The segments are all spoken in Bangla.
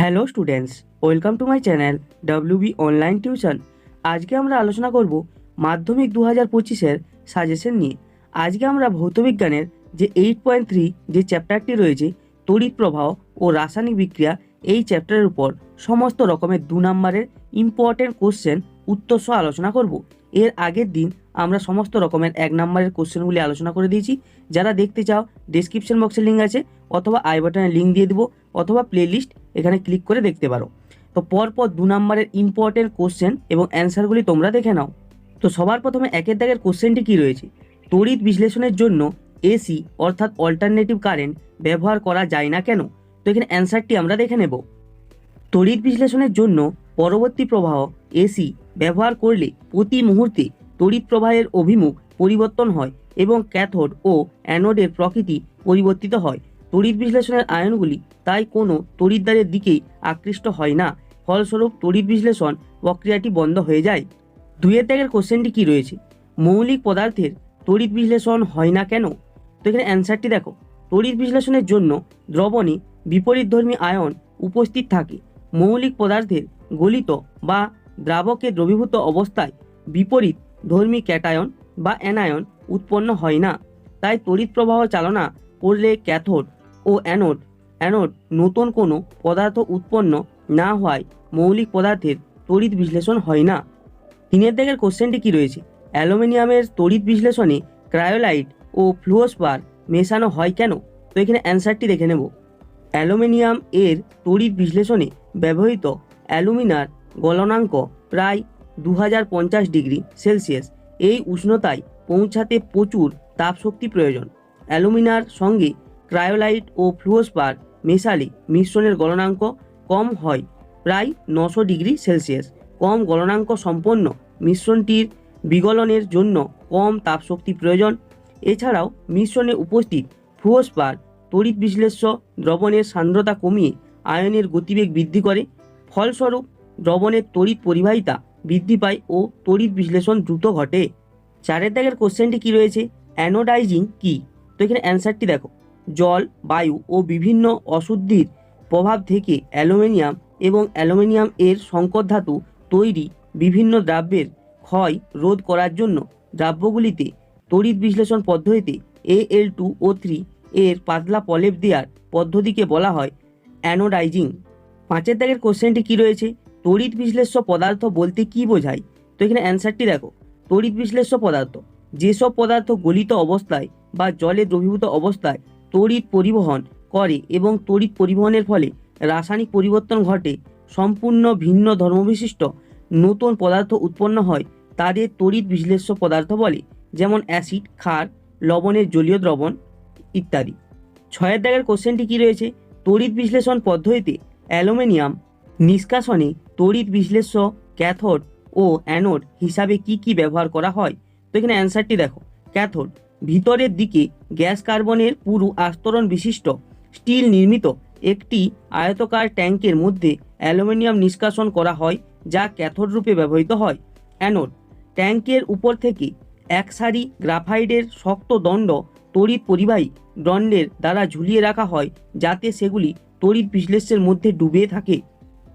Hello students, welcome to my channel B online tuition. আজকে আমরা আলোচনা করব মাধ্যমিক দু হাজার পঁচিশের সাজেশন নিয়ে। আজকে আমরা ভৌতবিজ্ঞানের যে এইট পয়েন্ট থ্রি যে চ্যাপ্টারটি রয়েছে, তড়িৎ প্রবাহ ও রাসায়নিক বিক্রিয়া, এই চ্যাপ্টারের উপর সমস্ত রকমের দু নম্বরের ইম্পর্টেন্ট কোশ্চেন উত্তর সহ আলোচনা করব। এর আগের দিন আমরা সমস্ত রকমের এক নম্বরের কোশ্চেনগুলি আলোচনা করে দিয়েছি। যারা দেখতে চাও ডেসক্রিপশন বক্সে লিঙ্ক আছে, অথবা আই বাটনে লিঙ্ক দিয়ে দেবো, অথবা প্লেলিস্ট এখানে ক্লিক করে দেখতে পারো। তো পরপর দু নম্বরের ইম্পর্টেন্ট কোশ্চেন এবং অ্যান্সারগুলি তোমরা দেখে নাও। তো সবার প্রথমে একের দাগের কোশ্চেনটি কী রয়েছে? তড়িৎ বিশ্লেষণের জন্য এসি অর্থাৎ অল্টারনেটিভ কারেন্ট ব্যবহার করা যায় না কেন? তো এখানে অ্যান্সারটি আমরা দেখে নেব। তড়িৎ বিশ্লেষণের জন্য পরবর্তী প্রবাহ এসি ব্যবহার করলে প্রতি মুহূর্তে তড়িৎ প্রবাহের অভিমুখ পরিবর্তন হয় এবং ক্যাথোড ও অ্যানোডের প্রকৃতি পরিবর্তিত হয়। তড়িৎ বিশ্লেষণের আয়নগুলি তাই কোনো তড়িৎদ্বারের দিকেই আকৃষ্ট হয় না। ফলস্বরূপ তড়িৎ বিশ্লেষণ প্রক্রিয়াটি বন্ধ হয়ে যায়। দুইয়ের ত্যাগের কোশ্চেনটি কী রয়েছে? মৌলিক পদার্থের তড়িৎ বিশ্লেষণ হয় না কেন? তো এখানে অ্যান্সারটি দেখো। তড়িৎ বিশ্লেষণের জন্য দ্রবণে বিপরীতধর্মী আয়ন উপস্থিত থাকে। মৌলিক পদার্থের গলিত বা দ্রাবকে দ্রবীভূত অবস্থায় বিপরীত ধর্মী ক্যাটায়ন বা অ্যানায়ন উৎপন্ন হয় না। তাই তড়িৎ প্রবাহ চালনা করলে ক্যাথোড ও অ্যানোড। অ্যানোড নতুন কোনো পদার্থ উৎপন্ন না হওয়ায় মৌলিক পদার্থের তড়িৎ বিশ্লেষণ হয় না। তিনের দিকের কোশ্চেনটি কী রয়েছে? অ্যালুমিনিয়ামের তড়িৎ বিশ্লেষণে ক্রায়োলাইট ও ফ্লুওস্পার মেশানো হয় কেন? তো এখানে অ্যান্সারটি দেখে নেব। অ্যালুমিনিয়াম এর তড়িৎ বিশ্লেষণে ব্যবহৃত অ্যালুমিনার গলনাঙ্ক প্রায় দু হাজার পঞ্চাশ ডিগ্রি সেলসিয়াস। এই উষ্ণতায় পৌঁছাতে প্রচুর তাপশক্তি প্রয়োজন। অ্যালুমিনার সঙ্গে ক্রায়োলাইট ও ফ্লুওস্পার মেশালে মিশ্রণের গলনাঙ্ক কম হয়, প্রায় নশো ডিগ্রি সেলসিয়াস। কম গলনাঙ্ক সম্পন্ন মিশ্রণটির বিগলনের জন্য কম তাপশক্তি প্রয়োজন। এছাড়াও মিশ্রণে উপস্থিত ফ্লুওস্পার তড়িৎ বিশ্লেষ্য দ্রবণের সান্দ্রতা কমিয়ে আয়নের গতিবেগ বৃদ্ধি করে, ফলস্বরূপ দ্রবণের তড়িৎ পরিবাহিতা বৃদ্ধি পায় ও তড়িৎ বিশ্লেষণ দ্রুত ঘটে। চারের দাগের কোশ্চেনটি কী রয়েছে? অ্যানোডাইজিং কি? তো এখানে অ্যান্সারটি দেখো। জল, বায়ু ও বিভিন্ন অশুদ্ধির প্রভাব থেকে অ্যালুমিনিয়াম এবং অ্যালুমিনিয়াম এর সংকর ধাতু তৈরি বিভিন্ন দ্রব্যের ক্ষয় রোধ করার জন্য দ্রব্যগুলিতে তড়িৎ বিশ্লেষণ পদ্ধতিতে এ এল টু ও থ্রি এর পাতলা প্রলেপ দেওয়ার পদ্ধতিকে বলা হয় অ্যানোডাইজিং। পাঁচের দাগের কোশ্চেনটি কী রয়েছে? তড়িৎ বিশ্লেষ্য পদার্থ বলতে কি বোঝায়? তো এখানে অ্যান্সারটি দেখো। তড়িৎ বিশ্লেষ্য পদার্থ, যেসব পদার্থ গলিত অবস্থায় বা জলে দ্রবীভূত অবস্থায় তড়িৎ পরিবহন করে এবং তড়িৎ পরিবহনের ফলে রাসায়নিক পরিবর্তন ঘটে, সম্পূর্ণ ভিন্ন ধর্মবিশিষ্ট নতুন পদার্থ উৎপন্ন হয়, তাদের তড়িৎ বিশ্লেষ্য পদার্থ বলে, যেমন অ্যাসিড, ক্ষার, লবণের জলীয় দ্রবণ ইত্যাদি। ছয়ের দাগের কোশ্চেনটি কী রয়েছে? তড়িৎ বিশ্লেষণ পদ্ধতিতে অ্যালুমিনিয়াম নিষ্কাশনে তড়িৎ বিশ্লেষ্য, ক্যাথোড ও অ্যানোড হিসাবে কি কি ব্যবহার করা হয়? তো এখানে অ্যান্সারটি দেখো। ক্যাথোড ভিতরের দিকে গ্যাস কার্বনের পুরু আস্তরণ বিশিষ্ট, স্টিল নির্মিত একটি আয়তকার ট্যাঙ্কের মধ্যে অ্যালুমিনিয়াম নিষ্কাশন করা হয়, যা ক্যাথোড রূপে ব্যবহৃত হয়। অ্যানোড ট্যাঙ্কের উপর থেকে এক সারি গ্রাফাইডের শক্ত দণ্ড তড়িৎ পরিবাহী দণ্ডের দ্বারা ঝুলিয়ে রাখা হয়, যাতে সেগুলি তড়িৎ বিশ্লেষের মধ্যে ডুবে থাকে।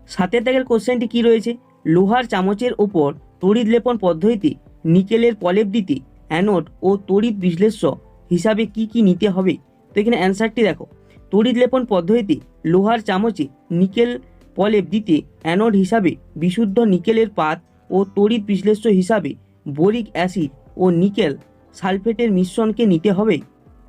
সাতের দাগের কোশ্চেনটি কী রয়েছে? লোহার চামচের ওপর তড়িৎ লেপন পদ্ধতিতে নিকেলের প্রলেপ দিতে অ্যানোড ও তড়িৎ বিশ্লেষ্য হিসাবে কি কি নিতে হবে? তো এখানে অ্যান্সারটি দেখো। তড়িৎ লেপন পদ্ধতিতে লোহার চামচে নিকেল প্রলেপ দিতে অ্যানোড হিসাবে বিশুদ্ধ নিকেলের পাত ও তড়িৎ বিশ্লেষ্য হিসাবে বোরিক অ্যাসিড ও নিকেল সালফেটের মিশ্রণকে নিতে হবে।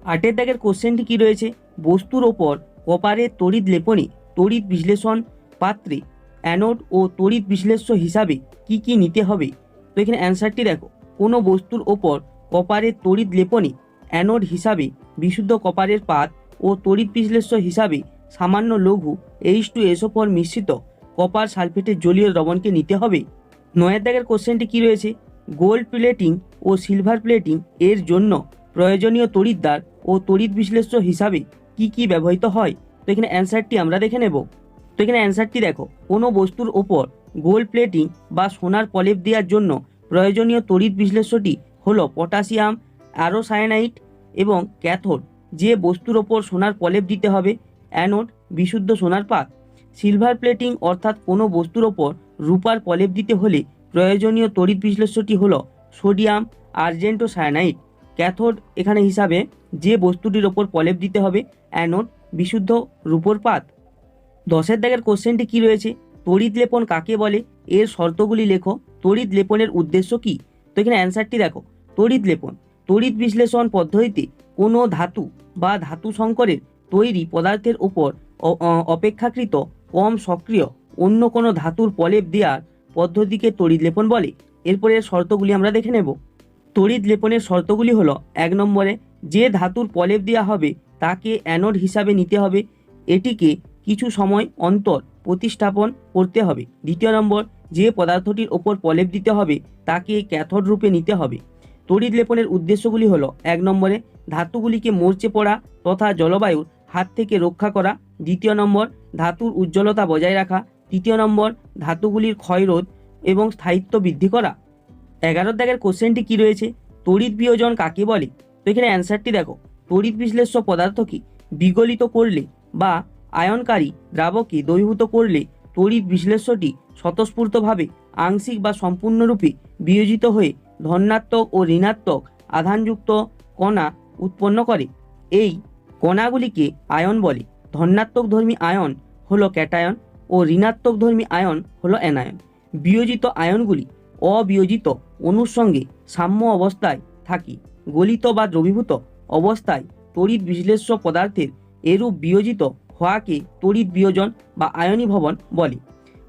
আটের দাগের কোশ্চেনটি কী রয়েছে? বস্তুর ওপর কপারের তড়িৎ লেপনে তড়িৎ বিশ্লেষণ পাত্রে অ্যানোড ও তড়িৎ বিশ্লেষ্য হিসাবে কি কি নিতে হবে? তো এখানে অ্যান্সারটি দেখো। কোনো বস্তুর ওপর কপারের তড়িৎ লেপনে অ্যানোড হিসাবে বিশুদ্ধ কপারের পাত ও তড়িৎ বিশ্লেষ্য হিসাবে সামান্য লঘু এইচ টু এসও পর মিশ্রিত কপার সালফেটের জলীয় দ্রবণকে নিতে হবে। নয়ের দাগের কোশ্চেনটি কী রয়েছে? গোল্ড প্লেটিং ও সিলভার প্লেটিং এর জন্য প্রয়োজনীয় তড়িৎদ্বার ও তড়িৎ বিশ্লেষ্য হিসাবে কি কি ব্যবহৃত হয়? তো এখানে অ্যান্সারটি আমরা দেখে নেব। তো এখানে অ্যান্সারটি দেখো। কোনো বস্তুর ওপর গোল্ড প্লেটিং বা সোনার প্রলেপ দেওয়ার জন্য প্রয়োজনীয় তড়িৎ বিশ্লেষ্যটি হলো পটাশিয়াম, অ্যারোসায়ানাইট এবং ক্যাথোড। যে বস্তুর ওপর সোনার প্রলেপ দিতে হবে, অ্যানোড বিশুদ্ধ সোনার পাত। সিলভার প্লেটিং অর্থাৎ কোনো বস্তুর ওপর রূপার প্রলেপ দিতে হলে প্রয়োজনীয় তড়িৎ বিশ্লেষ্যটি হলো সোডিয়াম আর্জেন্টো সায়ানাইড ক্যাথোড এখানে হিসাবে যে বস্তুটির ওপর প্রলেপ দিতে হবে, অ্যানোড বিশুদ্ধ রূপোর পাত। দশের দাগের কোশ্চেনটি কি রয়েছে? তড়িৎ লেপন কাকে বলে? এর শর্তগুলি লেখো। তড়িৎ লেপনের উদ্দেশ্য কি? তো এখানে অ্যান্সারটি দেখো, তড়িৎ লেপন, তড়িৎ বিশ্লেষণ পদ্ধতিতে কোনো ধাতু বা ধাতু সংকরের তৈরি পদার্থের অ- অপেক্ষাকৃত কম সক্রিয় অন্য কোনো ধাতুর প্রলেপ দেওয়ার পদ্ধতিকে তড়িৎ লেপন বলে। এরপরে এর শর্তগুলি আমরা দেখে নেব। তড়িৎ লেপনের শর্তগুলি হলো, এক নম্বরে, যে ধাতুর প্রলেপ দেওয়া হবে তাকে অ্যানোড হিসাবে নিতে হবে। এটিকে কিছু সময় অন্তর প্রতিস্থাপন করতে হবে। দ্বিতীয় নম্বর যে পদার্থটির ওপর প্রলেপ দিতে হবে, তাকে ক্যাথড রূপে নিতে হবে। তড়িৎ লেপনের উদ্দেশ্যগুলি হলো, এক নম্বরে, ধাতুগুলিকে মরচে পড়া তথা জলবায়ুর হাত থেকে রক্ষা করা। দ্বিতীয় নম্বর, ধাতুর উজ্জ্বলতা বজায় রাখা। তৃতীয় নম্বর, ধাতুগুলির ক্ষয়রোধ এবং স্থায়িত্ব বৃদ্ধি করা। এগারো দাগের কোশ্চেনটি কি রয়েছে? তড়িৎ বিয়োজন কাকে বলে? তো এখানে অ্যান্সারটি দেখো, তড়িৎ বিশ্লেষ্য পদার্থকে বিগলিত করলে বা আয়নকারী দ্রাবকে দ্রবীভূত করলে তড়িৎ বিশ্লেষ্যটি স্বতঃস্ফূর্তভাবে আংশিক বা সম্পূর্ণরূপে বিয়োজিত হয়ে ধনাত্মক ও ঋণাত্মক আধানযুক্ত কণা উৎপন্ন করে। এই কণাগুলিকে আয়ন বলে। ধনাত্মক ধর্মী আয়ন হলো ক্যাটায়ন ও ঋণাত্মক ধর্মী আয়ন হলো অ্যানায়ন। বিয়োজিত আয়নগুলি অবিয়োজিত অণুর সঙ্গে সাম্য অবস্থায় থাকি। গলিত বা দ্রবীভূত অবস্থায় তড়িৎ বিশ্লেষ্য পদার্থের এরূপ বিয়োজিত হওয়াকে তড়িৎ বিয়োজন বা আয়নীভবন বলে।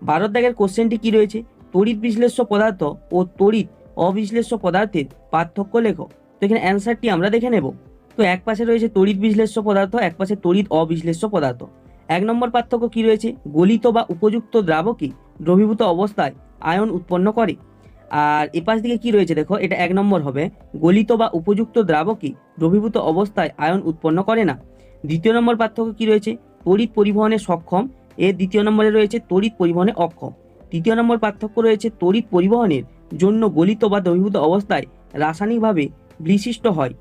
ভারত দাগের কোশ্চেনটি কি রয়েছে? তড়িৎ বিশ্লেষ্য পদার্থ ও তড়িৎ অবিশ্লেষ্য পদার্থের পার্থক্য লেখো। তো এখানে অ্যান্সারটি আমরা দেখে নেব। তো এক পাশে রয়েছে তড়িৎ বিশ্লেষ্য পদার্থ, এক পাশে তড়িৎ অবিশ্লেষ্য পদার্থ। এক নম্বর পার্থক্য কি রয়েছে? গলিত বা উপযুক্ত দ্রাবকে দ্রবীভূত অবস্থায় আয়ন উৎপন্ন করে। আর এপাশ দিকে কি রয়েছে দেখো? এটা এক নম্বর হবে। গলিত বা উপযুক্ত দ্রাবকে দ্রবীভূত অবস্থায় আয়ন উৎপন্ন করে না। দ্বিতীয় নম্বর পার্থক্য কি রয়েছে? তড়িৎ পরিবহনে সক্ষম। এর দ্বিতীয় নম্বরে রয়েছে তড়িৎ পরিবহনে অক্ষম। তৃতীয় নম্বর পার্থক্য রয়েছে তড়িৎ পরিবহনের জন্য গলিত বা দ্রবীভূত অবস্থায় রাসায়নিকভাবে বিশিষ্ট হয়।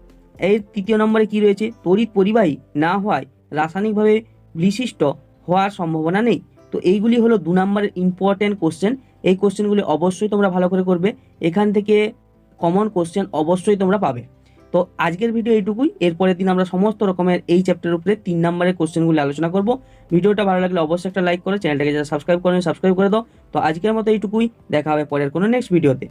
এর তৃতীয় নম্বরে কি রয়েছে? তড়িৎ পরিবাহী না হওয়ায় রাসায়নিকভাবে বিশিষ্ট হওয়ার সম্ভাবনা নেই। তো এইগুলি হলো দু নম্বরের ইম্পর্ট্যান্ট কোশ্চেন এই কোশ্চেনগুলি অবশ্যই তোমরা ভালো করে করবে। এখান থেকে কমন কোশ্চেন অবশ্যই তোমরা পাবে। তো আজকের ভিডিও এইটুকুই। এরপরের দিন আমরা সমস্ত রকমের এই চ্যাপ্টারের উপরে তিন নম্বরের কোশ্চেনগুলি আলোচনা করব। ভিডিওটা ভালো লাগলে অবশ্যই একটা লাইক করে চ্যানেলটাকে যারা সাবস্ক্রাইব করেন সাবস্ক্রাইব করে দাও। তো আজকের মতো এইটুকুই। দেখা হবে পরের কোনো নেক্সট ভিডিওতে